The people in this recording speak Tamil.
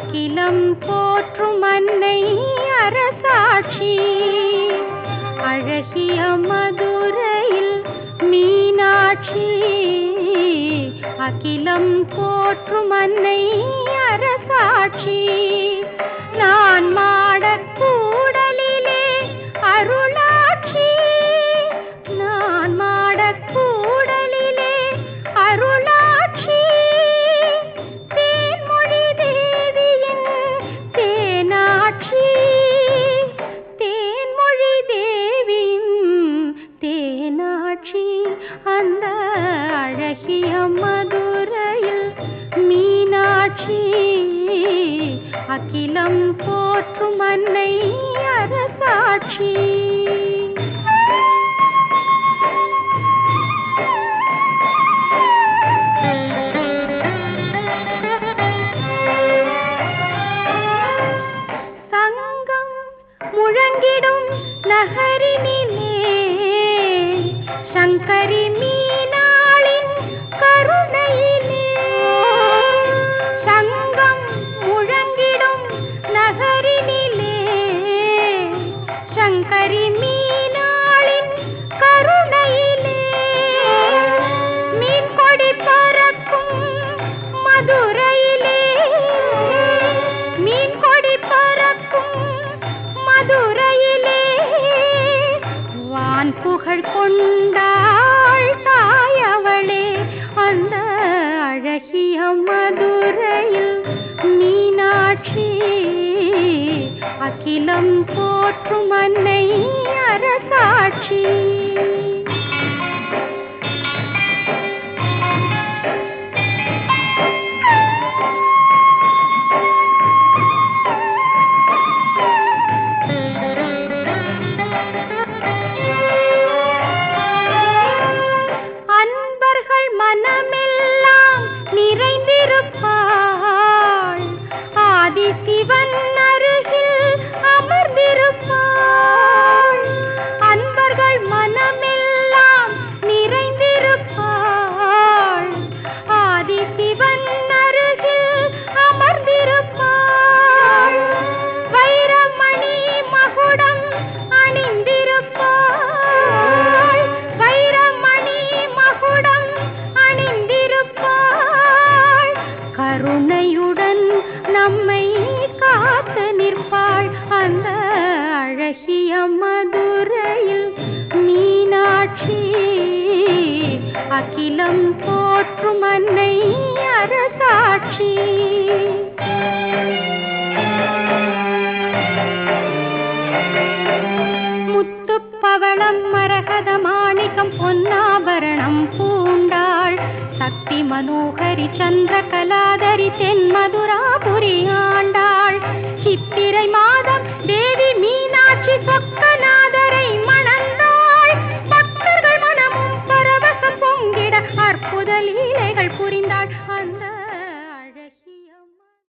அகிலம் போற்றும் அன்னை அரசாட்சி. அழகிய மதுரையில் மீனாட்சி. அகிலம் போற்றும் அன்னை அகிலம் போற்றும் அன்னை அரசாட்சி. தங்கம் முழங்கிடும் நகரினிலே சங்கரி மீனாளின் கொண்டாள் தாயவளே அந்த அழகிய மதுரையில் மீனாட்சி. அகிலம் போற்றும் அன்னை அரசாட்சி. அகிலம் போற்றும் அன்னை அரசாட்சி. முத்துப்பவளம் மரகத மாணிக்கம் பொன்னாபரணம் பூண்டாள். சக்தி மனோகரி சந்திர கலாதரி தென் மதுராபுரி ஆண்டாள்.